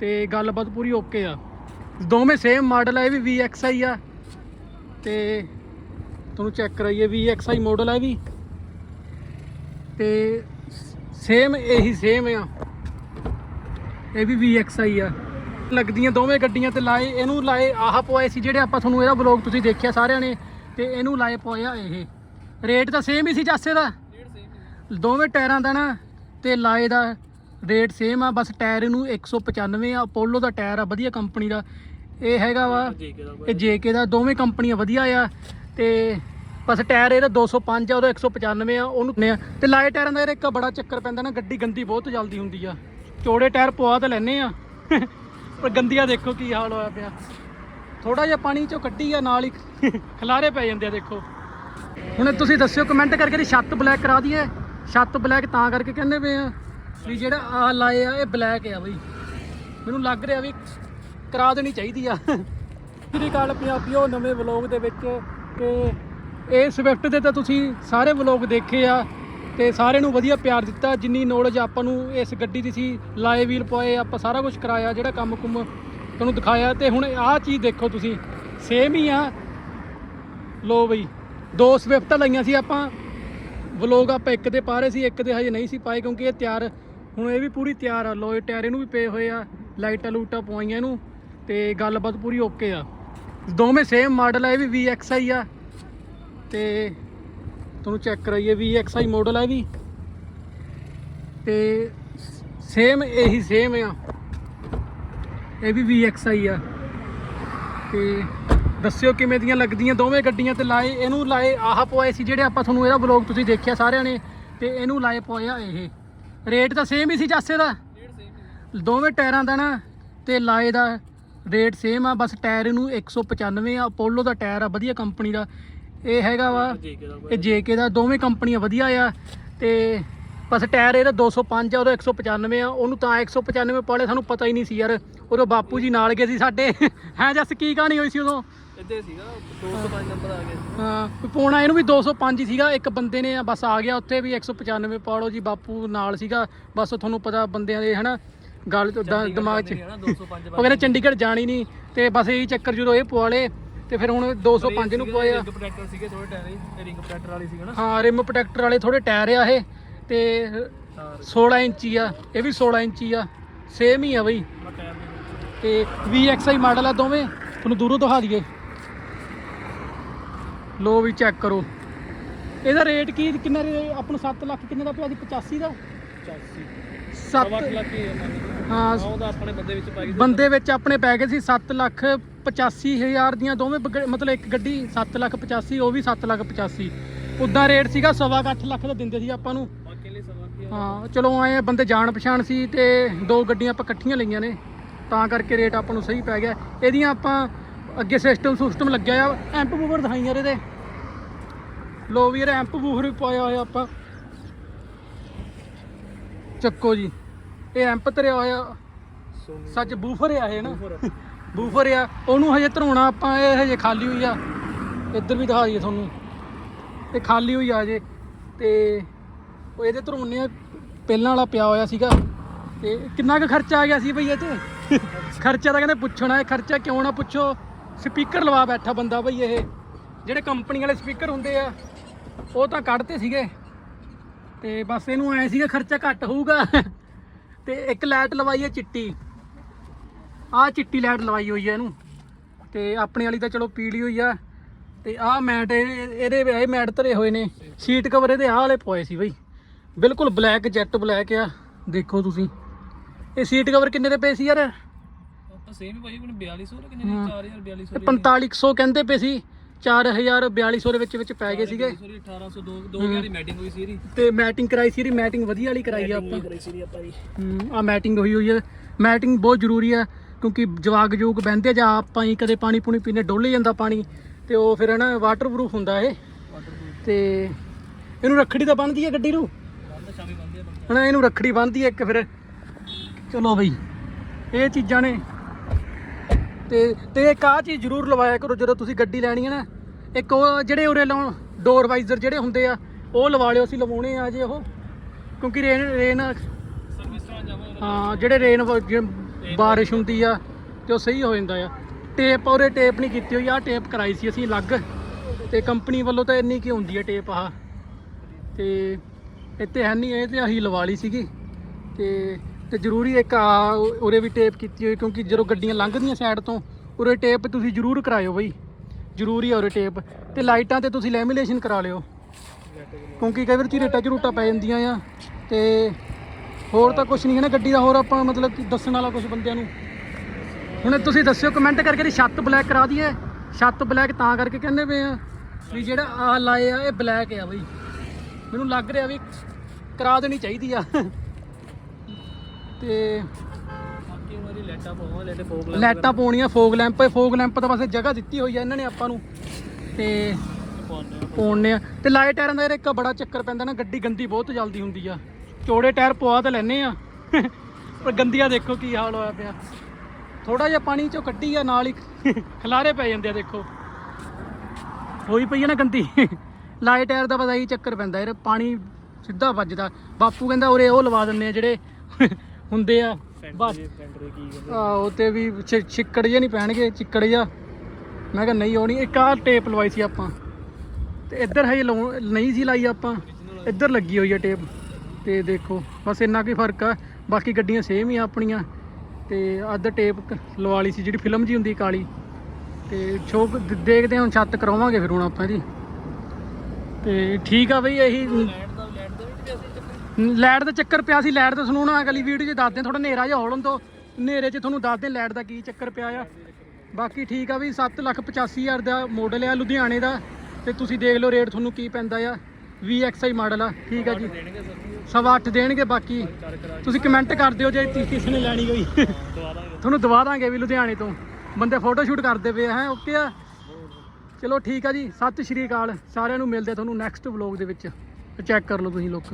ਤੇ ਗੱਲਬਾਤ ਪੂਰੀ ਓਕੇ ਆ। ਦੋਵੇਂ ਸੇਮ ਮਾਡਲ ਆ ਇਹ ਵੀ VXI ਆ। ਤੇ ਤੁਹਾਨੂੰ ਚੈੱਕ ਕਰਾਈਏ VXI ਮਾਡਲ ਆ ਇਹ ਵੀ। ਤੇ ਸੇਮ ਇਹੀ ਸੇਮ ਆ। ਇਹ ਵੀ VXI ਆ। ਲੱਗਦੀਆਂ ਦੋਵੇਂ ਗੱਡੀਆਂ ਤੇ ਲਾਏ ਇਹਨੂੰ ਲਾਏ ਆਹ ਪਵਾਏ ਸੀ ਜਿਹੜੇ ਆਪਾਂ ਤੁਹਾਨੂੰ ਇਹਦਾ ਵਲੌਗ ਤੁਸੀਂ ਦੇਖਿਆ ਸਾਰਿਆਂ ਨੇ ਤੇ ਇਹਨੂੰ ਲਾਏ ਪਵਾਏ ਆ ਇਹ। ਰੇਟ ਤਾਂ ਸੇਮ ਹੀ ਸੀ ਜਾਸੇ ਦਾ। ਦੋਵੇਂ ਟਾਇਰਾਂ ਦਾ ਨਾ ਤੇ ਲਾਏ ਦਾ ਰੇਟ ਸੇਮ ਆ ਬਸ ਟਾਇਰ ਇਹਨੂੰ 195 ਆ ਅਪੋਲੋ ਦਾ ਟਾਇਰ ਆ ਵਧੀਆ ਕੰਪਨੀ ਦਾ। ਇਹ ਹੈਗਾ ਵਾ ਇਹ ਜੇਕੇ ਦਾ ਦੋਵੇਂ ਕੰਪਨੀਆਂ ਵਧੀਆ ਆ। ਤੇ ਬਸ ਟਾਇਰ ਇਹਦਾ 205 ਆ ਉਹਦਾ 195 ਆ ਉਹਨੂੰ ਨੇ ਤੇ ਲਾਏ ਟਾਇਰਾਂ ਦਾ ਇੱਕ ਬੜਾ ਚੱਕਰ ਪੈਂਦਾ ਨਾ ਗੱਡੀ ਗੰਦੀ ਬਹੁਤ ਜਲਦੀ ਹੁੰਦੀ ਆ। ਚੌੜੇ ਟਾਇਰ ਪਵਾ ਤਾਂ ਲੈਨੇ ਆ। ਪਰ ਗੰਦੀਆਂ ਦੇਖੋ ਕੀ ਹਾਲ ਹੋਇਆ ਪਿਆ। ਥੋੜਾ ਜਿਹਾ ਪਾਣੀ ਚੋਂ ਕੱਢੀ ਆ ਨਾਲ ਹੀ ਖਲਾਰੇ ਪੈ ਜਾਂਦੇ ਆ ਦੇਖੋ। ਹੁਣ ਤੁਸੀਂ ਦੱਸਿਓ ਕਮੈਂਟ ਕਰਕੇ ਦੀ ਛੱਤ ਬਲੈਕ ਕਰਾ ਦਈਏ। ਛੱਤ ਬਲੈਕ ਤਾਂ ਕਰਕੇ ਕਹਿੰਦੇ ਪਏ ਆ। ਵੀ ਜਿਹੜਾ ਆ ਲਾਏ ਆ, ਇਹ ਬਲੈਕ ਆ ਬਈ। ਮੈਨੂੰ ਲੱਗ ਰਿਹਾ ਵੀ ਕਰਾ ਦੇਣੀ ਚਾਹੀਦੀ ਆ। ਸ੍ਰੀ ਅਕਾਲ ਪੰਜਾਬੀਓ, ਨਵੇਂ ਵਲੌਗ ਦੇ ਵਿੱਚ ਤੇ ਇਹ ਸਵਿਫਟ ਦੇ ਤਾਂ ਤੁਸੀਂ ਸਾਰੇ ਵਲੌਗ ਦੇਖੇ ਆ ਤੇ ਸਾਰਿਆਂ ਨੂੰ ਵਧੀਆ ਪਿਆਰ ਦਿੱਤਾ। ਜਿੰਨੀ ਨੌਲੇਜ ਆਪਾਂ ਨੂੰ ਇਸ ਗੱਡੀ ਦੀ ਸੀ, ਲਾਏ ਵੀਲ ਪਾਏ ਆਪਾਂ ਸਾਰਾ ਕੁਝ ਕਰਾਇਆ, ਜਿਹੜਾ ਕੰਮ ਕੁਮ ਤੁਹਾਨੂੰ ਦਿਖਾਇਆ। ਤੇ ਹੁਣ ਆਹ ਚੀਜ਼ ਦੇਖੋ ਤੁਸੀਂ ਸੇਮ ਹੀ ਆ। ਲੋ ਬਈ, ਦੋ ਸਵਿਫਟਾਂ ਲਈਆਂ ਸੀ ਆਪਾਂ। ਵਲੋਗ ਆਪਾਂ ਇੱਕ ਤੇ ਪਾ ਰਹੇ ਸੀ, ਇੱਕ ਤੇ ਹਜੇ ਨਹੀਂ ਸੀ ਪਾਏ ਕਿਉਂਕਿ ਇਹ ਤਿਆਰ ਹੁਣ ਇਹ ਵੀ ਪੂਰੀ ਤਿਆਰ ਆ। ਲੋਏ ਟਾਇਰ ਇਹਨੂੰ ਵੀ ਪਏ ਹੋਏ ਆ। ਲਾਈਟਾਂ ਲੂਟਾਂ ਪਵਾਈਆਂ ਇਹਨੂੰ ਤੇ ਗੱਲਬਾਤ ਪੂਰੀ ਓਕੇ ਆ। ਦੋਵੇਂ ਸੇਮ ਮਾਡਲ ਆ, ਇਹ ਵੀ VXI ਆ। ਤੇ ਤੁਹਾਨੂੰ ਚੈੱਕ ਕਰਾਈਏ VXI ਮਾਡਲ ਆ ਇਹ ਵੀ। ਤੇ ਸੇਮ ਇਹੀ ਸੇਮ ਆ। ਇਹ ਵੀ VXI ਆ। ਤੇ ਦੱਸਿਓ ਕਿਵੇਂ ਦੀਆਂ ਲੱਗਦੀਆਂ ਦੋਵੇਂ ਗੱਡੀਆਂ ਤੇ ਲਾਏ, ਇਹਨੂੰ ਲਾਏ, ਆਹ ਪਵਾਏ ਸੀ ਜਿਹੜੇ ਆਪਾਂ ਤੁਹਾਨੂੰ ਇਹਦਾ ਵਲੌਗ ਤੁਸੀਂ ਦੇਖਿਆ ਸਾਰਿਆਂ ਨੇ, ਤੇ ਇਹਨੂੰ ਲਾਏ ਪਵਾਏ ਆ ਇਹ। ਰੇਟ ਤਾਂ ਸੇਮ ਹੀ ਸੀ ਜਾਸੇ ਦਾ। ਦੋਵੇਂ ਟਾਇਰਾਂ ਦਾ ਨਾ ਤੇ ਲਾਏ ਦਾ ਰੇਟ ਸੇਮ ਆ ਬਸ ਟਾਇਰ ਇਹਨੂੰ 195 ਆ ਅਪੋਲੋ ਦਾ ਟਾਇਰ ਆ ਵਧੀਆ ਕੰਪਨੀ ਦਾ। ਇਹ ਹੈਗਾ ਵਾ ਇਹ ਜੇਕੇ ਦਾ ਦੋਵੇਂ ਕੰਪਨੀਆਂ ਵਧੀਆ ਆ ਤੇ ਬਸ ਟਾਇਰ ਇਹਦਾ 205 ਆ ਉਹਦਾ 195 ਆ ਉਹਨੂੰ ਤਾਂ 195 ਪਾਲੇ ਸਾਨੂੰ ਪਤਾ ਹੀ ਨਹੀਂ ਸੀ ਯਾਰ। ਉਦੋਂ ਬਾਪੂ ਜੀ ਨਾਲ ਗਏ ਸੀ ਸਾਡੇ। ਹੈ ਜਸ ਕੀ ਕਹਾਣੀ ਹੋਈ ਸੀ ਉਦੋਂ? ਇੱਥੇ ਸੀਗਾ 205 ਨੰਬਰ ਆ ਗਿਆ ਹਾਂ ਪੌਣਾ ਇਹਨੂੰ ਵੀ 205 ਹੀ ਸੀਗਾ ਇੱਕ ਬੰਦੇ ਨੇ ਬਸ ਆ ਗਿਆ ਉੱਥੇ ਵੀ 195 ਪਾੜੋ ਜੀ ਬਾਪੂ ਨਾਲ ਸੀਗਾ। ਬਸ ਤੁਹਾਨੂੰ ਪਤਾ ਬੰਦਿਆਂ ਦੇ ਹਨਾ ਗੱਲ ਦਿਮਾਗ 'ਚ ਨਾ 205 ਉਹ ਕਹਿੰਦੇ ਚੰਡੀਗੜ੍ਹ ਜਾਣੀ ਨਹੀਂ ਤੇ ਬਸ ਇਹੀ ਚੱਕਰ ਜਦੋਂ ਇਹ ਪਵਾਲੇ ਤੇ ਫਿਰ ਹੁਣ 205 ਨੂੰ ਪਵਾਇਆ ਰਿੰਗ ਪ੍ਰੋਟੈਕਟਰ ਸੀਗੇ ਥੋੜੇ ਟਾਇਰ ਰਿੰਗ ਪ੍ਰੋਟੈਕਟਰ ਵਾਲੀ ਸੀਗਾ ਨਾ। ਹਾਂ ਰਿਮ ਪ੍ਰੋਟੈਕਟਰ ਵਾਲੇ ਥੋੜੇ ਟਾਇਰ ਆ ਇਹ। ਤੇ ਹਾਂ 16 ਇੰਚੀ ਆ ਇਹ ਵੀ 16 ਇੰਚੀ ਆ ਸੇਮ ਹੀ ਆ ਬਈ। ਤੇ VXI ਮਾਡਲ ਆ ਦੋਵੇਂ ਤੁਹਾਨੂੰ ਦੂਰੋਂ ਦਿਖਾ ਦਈਏ। ਲੋ ਵੀ ਚੈੱਕ ਕਰੋ। ਇਹਦਾ ਰੇਟ ਕੀ ਕਿੰਨਾ ਆਪਾਂ ਨੂੰ 7 ਲੱਖ ਕਿੰਨੇ ਦਾ ਪਿਆ ਸੀ 85 ਦਾ? 85 7 8 ਲੱਖ ਹੀ ਉਹਦਾ ਆਪਣੇ ਬੰਦੇ ਵਿੱਚ ਪਾਈ ਬੰਦੇ ਵਿੱਚ ਆਪਣੇ ਪੈ ਗਏ ਸੀ 7 ਲੱਖ 85 ਹਜ਼ਾਰ ਦੀਆਂ ਦੋਵੇਂ ਮਤਲਬ ਇੱਕ ਗੱਡੀ 7 ਲੱਖ 85 ਉਹ ਵੀ 7 ਲੱਖ 85 ਉਦਾਂ ਰੇਟ ਸੀਗਾ ਸਵਾ ਕੁ ਅੱਠ ਲੱਖ ਦਾ ਦਿੰਦੇ ਸੀ ਆਪਾਂ ਨੂੰ। ਹਾਂ ਚਲੋ ਆਏ ਆ, ਬੰਦੇ ਜਾਣ ਪਛਾਣ ਸੀ ਤੇ ਦੋ ਗੱਡੀਆਂ ਆਪਾਂ ਇਕੱਠੀਆਂ ਲਈਆਂ ਨੇ। ਤਾਂ ਕਰਕੇ ਰੇਟ ਆਪਾਂ ਨੂੰ ਸਹੀ ਪੈ ਗਿਆ। ਇਹਦੀਆਂ ਆਪਾਂ ਅੱਗੇ ਸਿਸਟਮ ਸਿਸਟਮ ਲੱਗਿਆ ਆ ਐਂਪ ਬੂਫਰ ਦਿਖਾਈ ਯਾਰ ਇਹਦੇ। ਲੋ ਵੀ ਐਂਪ ਬੂਫਰ ਵੀ ਪਾਇਆ ਹੋਇਆ ਆਪਾਂ। ਚੱਕੋ ਜੀ ਇਹ ਐਂਪ ਧਰਿਆ ਹੋਇਆ। ਸੱਚ ਬੂਫਰ ਆ ਇਹ ਨਾ? ਬੂਫਰ ਆ। ਉਹਨੂੰ ਹਜੇ ਧਰਾਉਣਾ ਆਪਾਂ ਇਹ ਹਜੇ ਖਾਲੀ ਹੋਈ ਆ। ਇੱਧਰ ਵੀ ਦਿਖਾ ਦਈਏ ਤੁਹਾਨੂੰ। ਇਹ ਖਾਲੀ ਹੋਈ ਆ ਜੇ ਤੇ ਉਹ ਇਹਦੇ ਧਰਾਉਣੇ ਪਹਿਲਾਂ ਵਾਲਾ ਪਿਆ ਹੋਇਆ ਸੀਗਾ। ਤੇ ਕਿੰਨਾ ਕੁ ਖਰਚਾ ਆ ਗਿਆ ਸੀ ਬਈ ਇਹ ਤੇ? ਖਰਚਾ ਤਾਂ ਕਹਿੰਦੇ ਪੁੱਛਣਾ ਹੈ, ਖਰਚਾ ਕਿਉਂ ਨਾ ਪੁੱਛੋ। ਸਪੀਕਰ ਲਵਾ ਬੈਠਾ ਬੰਦਾ ਬਈ ਇਹ। ਜਿਹੜੇ ਕੰਪਨੀ ਵਾਲੇ ਸਪੀਕਰ ਹੁੰਦੇ ਆ, ਉਹ ਤਾਂ ਕੱਢਤੇ ਸੀਗੇ। ਤੇ ਬਸ ਇਹਨੂੰ ਐ ਸੀਗਾ ਖਰਚਾ ਘੱਟ ਹੋਊਗਾ। ਤੇ ਇੱਕ ਲਾਈਟ ਲਵਾਈ ਹੈ ਚਿੱਟੀ। ਆਹ ਚਿੱਟੀ ਲਾਈਟ ਲਵਾਈ ਹੋਈ ਹੈ ਇਹਨੂੰ। ਤੇ ਆਪਣੀ ਵਾਲੀ ਤਾਂ ਚਲੋ ਪੀਲੀ ਹੋਈ ਆ। ਤੇ ਆਹ ਮੈਟ ਇਹ- ਇਹਦੇ ਇਹ ਮੈਟ ਧਰੇ ਹੋਏ ਨੇ। ਸੀਟ ਕਵਰ ਇਹਦੇ ਆਹ ਵਾਲੇ ਪਏ ਸੀ ਬਈ। ਬਿਲਕੁਲ ਬਲੈਕ ਜੈਟ ਬਲੈਕ ਆ। ਦੇਖੋ ਤੁਸੀਂ। ਇਹ ਸੀਟ ਕਵਰ ਕਿੰਨੇ ਦੇ ਪਏ ਸੀ ਯਾਰ? ਆਪਾਂ ਸੇਮ ਹੀ ਭਾਈ ਉਹਨੇ 4200 ਕਿੰਨੇ ਹਾਂ। 4000 4200 4500 ਕਹਿੰਦੇ ਪਏ ਸੀ। 4000 4200 ਦੇ ਵਿੱਚ ਵਿੱਚ ਪੈ ਗਏ ਸੀਗੇ। 1800 ਦੋ ਦੋ ਹਜ਼ਾਰ ਦੀ ਮੈਟਿੰਗ ਹੋਈ ਸੀ ਇਹਦੀ ਤੇ ਮੈਟਿੰਗ ਕਰਾਈ ਸੀ ਇਹਦੀ ਮੈਟਿੰਗ ਵਧੀਆ ਵਾਲੀ ਕਰਾਈ ਆ ਆਪਾਂ। ਕਰਾਈ ਸੀ ਆਪਾਂ ਜੀ। ਆ ਮੈਟਿੰਗ ਹੋਈ ਹੋਈ ਹੈ ਮੈਟਿੰਗ ਬਹੁਤ ਜ਼ਰੂਰੀ ਹੈ ਕਿਉਂਕਿ ਜਵਾਗ ਜੂਗ ਬਹਿੰਦੇ ਆ ਜਾਂ ਆਪਾਂ ਹੀ ਕਦੇ ਪਾਣੀ ਪੂਣੀ ਪੀਨੇ ਡੋਲੇ ਜਾਂਦਾ ਪਾਣੀ। ਤੇ ਉਹ ਫਿਰ ਨਾ ਵਾਟਰਪ੍ਰੂਫ ਹੁੰਦਾ ਇਹ। ਤੇ ਇਹਨੂੰ ਰੱਖੜੀ ਤਾਂ ਬੰਨਦੀ ਹੈ ਗੱਡੀ ਨੂੰ? ਆ ਹਨਾ ਇਹਨੂੰ ਰੱਖੜੀ ਬੰਨਦੀ ਇੱਕ ਫਿਰ। ਚਲੋ ਬਈ ਇਹ ਚੀਜ਼ਾਂ ਨੇ। ਤੇ ਤੇ ਇੱਕ ਆਹ ਚੀਜ਼ ਜ਼ਰੂਰ ਲਵਾਇਆ ਕਰੋ ਜਦੋਂ ਤੁਸੀਂ ਗੱਡੀ ਲੈਣੀ ਹੈ ਨਾ। ਇੱਕ ਉਹ ਜਿਹੜੇ ਉਰੇ ਲਾਉਣ ਡੋਰ ਵਾਈਜ਼ਰ ਜਿਹੜੇ ਹੁੰਦੇ ਆ ਉਹ ਲਵਾ ਲਿਓ ਅਸੀਂ ਲਵਾਉਣੇ ਆ ਜੇ ਉਹ। ਕਿਉਂਕਿ ਰੇਨ ਰੇਨ ਹਾਂ ਜਿਹੜੇ ਰੇਨ ਬਾਰਿਸ਼ ਹੁੰਦੀ ਆ ਤੇ ਉਹ ਸਹੀ ਹੋ ਜਾਂਦਾ ਆ। ਟੇਪ ਔਰੇ ਟੇਪ ਨਹੀਂ ਕੀਤੀ ਹੋਈ ਆ ਟੇਪ ਕਰਾਈ ਸੀ ਅਸੀਂ ਅਲੱਗ। ਤੇ ਕੰਪਨੀ ਵੱਲੋਂ ਤਾਂ ਇੰਨੀ ਕੀ ਹੁੰਦੀ ਆ ਟੇਪ ਆਹ। ਤੇ ਇੱਥੇ ਹੈ ਨਹੀਂ, ਇਹ ਤੇ ਅਸੀਂ ਲਵਾ ਲਈ ਸੀਗੀ। ਤੇ ਤੇ ਜ਼ਰੂਰੀ ਇੱਕ ਆ ਉਰੇ ਵੀ ਟੇਪ ਕੀਤੀ ਹੋਈ, ਕਿਉਂਕਿ ਜਦੋਂ ਗੱਡੀਆਂ ਲੰਘਦੀਆਂ ਸਾਈਡ ਤੋਂ ਉਰੇ ਟੇਪ ਤੁਸੀਂ ਜ਼ਰੂਰ ਕਰਾਇਓ ਬਈ। ਜ਼ਰੂਰੀ ਆ ਉਰੇ ਟੇਪ ਤੇ ਲਾਈਟਾਂ ਤੇ ਤੁਸੀਂ ਲੈਮੀਨੇਸ਼ਨ ਕਰਾ ਲਿਓ। ਕਿਉਂਕਿ ਕਈ ਵਾਰ ਚਿਰੇਟਾ ਝਰੂਟਾ ਪੈ ਜਾਂਦੀਆਂ ਆ। ਤੇ ਹੋਰ ਤਾਂ ਕੁਝ ਨਹੀਂ ਹੈ ਨਾ ਗੱਡੀ ਦਾ, ਹੋਰ ਆਪਾਂ ਮਤਲਬ ਕਿ ਦੱਸਣ ਵਾਲਾ ਕੁਝ ਬੰਦਿਆਂ ਨੂੰ। ਹੁਣ ਤੁਸੀਂ ਦੱਸਿਓ ਕਮੈਂਟ ਕਰਕੇ ਦੀ ਛੱਤ ਬਲੈਕ ਕਰਾ ਦਈਏ। ਛੱਤ ਬਲੈਕ ਤਾਂ ਕਰਕੇ ਕਹਿੰਦੇ ਪਏ ਆ ਵੀ ਜਿਹੜਾ ਆ ਲਾਏ ਆ, ਇਹ ਬਲੈਕ ਆ ਬਈ। ਮੈਨੂੰ ਲੱਗ ਰਿਹਾ ਵੀ ਕਰਾ ਦੇਣੀ ਚਾਹੀਦੀ ਆ। ਤੇ ਬਾਕੀ ਦੀ ਲੈਟਾਂ ਪਾਉਣੀਆਂ ਫੋਗ ਲੈਂਪ ਫੋਗ ਲੈਂਪ ਤਾਂ ਬਸ ਜਗ੍ਹਾ ਦਿੱਤੀ ਹੋਈ ਆ ਇਹਨਾਂ ਨੇ ਆਪਾਂ ਨੂੰ। ਤੇ ਪਾਉਣੇ ਆ। ਤੇ ਲਾਈਟ ਟਾਇਰਾਂ ਦਾ ਯਾਰ ਇੱਕ ਬੜਾ ਚੱਕਰ ਪੈਂਦਾ ਨਾ ਗੱਡੀ ਗੰਦੀ ਬਹੁਤ ਜਲਦੀ ਹੁੰਦੀ ਆ। ਚੌੜੇ ਟਾਇਰ ਪਵਾ ਤਾਂ ਲੈਨੇ ਆ। ਪਰ ਗੰਦੀਆਂ ਦੇਖੋ ਕੀ ਹਾਲ ਹੋਇਆ ਪਿਆ। ਥੋੜਾ ਜਿਹਾ ਪਾਣੀ ਚੋਂ ਕੱਢੀ ਆ ਨਾਲ ਹੀ ਖਲਾਰੇ ਪੈ ਜਾਂਦੇ ਆ ਦੇਖੋ। ਹੋਈ ਪਈ ਆ ਨਾ ਗੰਦੀ। ਲਾਈਟ ਟਾਇਰ ਦਾ ਪਤਾ ਹੀ ਚੱਕਰ ਪੈਂਦਾ ਯਾਰ ਪਾਣੀ ਸਿੱਧਾ ਵੱਜਦਾ। ਬਾਪੂ ਕਹਿੰਦਾ ਉਰੇ ਉਹ ਲਵਾ ਦਿੰਦੇ ਆ ਜਿਹੜੇ ਹੁੰਦੇ ਆ। ਬਸ। ਆਹੋ ਤੇ ਵੀ ਛਿੱਕੜ ਜਿਹਾ ਨਹੀਂ ਪੈਣਗੇ ਚਿੱਕੜ ਜਿਹਾ ਮੈਂ ਕਿਹਾ ਨਹੀਂ ਉਹ ਨਹੀਂ ਇੱਕ ਆਹ ਟੇਪ ਲਵਾਈ ਸੀ ਆਪਾਂ। ਤੇ ਇੱਧਰ ਹਜੇ ਨਹੀਂ ਸੀ ਲਾਈ ਆਪਾਂ। ਇੱਧਰ ਲੱਗੀ ਹੋਈ ਆ ਟੇਪ। ਤੇ ਦੇਖੋ ਬਸ ਇੰਨਾ ਕੀ ਫ਼ਰਕ ਆ। ਬਾਕੀ ਗੱਡੀਆਂ ਸੇਮ ਹੀ ਆ ਆਪਣੀਆਂ। ਤੇ ਅੱਧ ਟੇਪ ਲਵਾ ਲਈ ਸੀ ਜਿਹੜੀ ਫਿਲਮ ਜੀ ਹੁੰਦੀ ਕਾਲੀ। ਤੇ ਸ਼ੋਕ ਦੇਖਦੇ ਹਾਂ ਹੁਣ ਛੱਤ ਕਰਾਵਾਂਗੇ ਫਿਰ ਹੁਣ ਆਪਾਂ ਜੀ ਤੇ ਠੀਕ ਆ ਬਈ ਇਹੀ ਵੀ ਲਾਈਟ ਦਾ ਚੱਕਰ ਪਿਆ ਸੀ ਲਾਈਟ ਦਾ ਹੁਣ ਅਗਲੀ ਵੀਡੀਓ 'ਚ ਦੱਸਦੇ ਥੋੜਾ ਹਨੇਰਾ ਜਿਹਾ ਹੋਲਣ ਤੋਂ ਹਨੇਰੇ 'ਚ ਤੁਹਾਨੂੰ ਦੱਸਦੇ ਲਾਈਟ ਦਾ ਕੀ ਚੱਕਰ ਪਿਆ ਆ। ਬਾਕੀ ਠੀਕ ਆ ਵੀ 7,85,000 ਦਾ ਮਾਡਲ ਆ ਲੁਧਿਆਣੇ ਦਾ ਤੇ ਤੁਸੀਂ ਦੇਖ ਲਓ ਰੇਟ ਤੁਹਾਨੂੰ ਕੀ ਪੈਂਦਾ ਆ। VXI ਮਾਡਲ ਆ ਠੀਕ ਆ ਜੀ। ਸਵਾ ਅੱਠ ਦੇਣਗੇ ਬਾਕੀ। ਤੁਸੀਂ ਕਮੈਂਟ ਕਰ ਦਿਓ ਜੇ ਤੀ- ਕਿਸੇ ਨੇ ਲੈਣੀ ਹੋਈ। ਤੁਹਾਨੂੰ ਦਵਾ ਦਾਂਗੇ ਵੀ ਲੁਧਿਆਣੇ ਤੋਂ। ਬੰਦੇ ਫੋਟੋ ਸ਼ੂਟ ਕਰਦੇ ਪਏ ਹੈ ਓਕੇ ਆ? ਚਲੋ ਠੀਕ ਆ ਜੀ। ਸਤਿ ਸ਼੍ਰੀ ਅਕਾਲ। ਸਾਰਿਆਂ ਨੂੰ ਮਿਲਦੇ ਆ ਤੁਹਾਨੂੰ ਨੈਕਸਟ ਵਲੌਗ ਦੇ ਵਿੱਚ। ਚੈੱਕ ਕਰ ਲਓ ਤੁਸੀਂ ਲੋਕ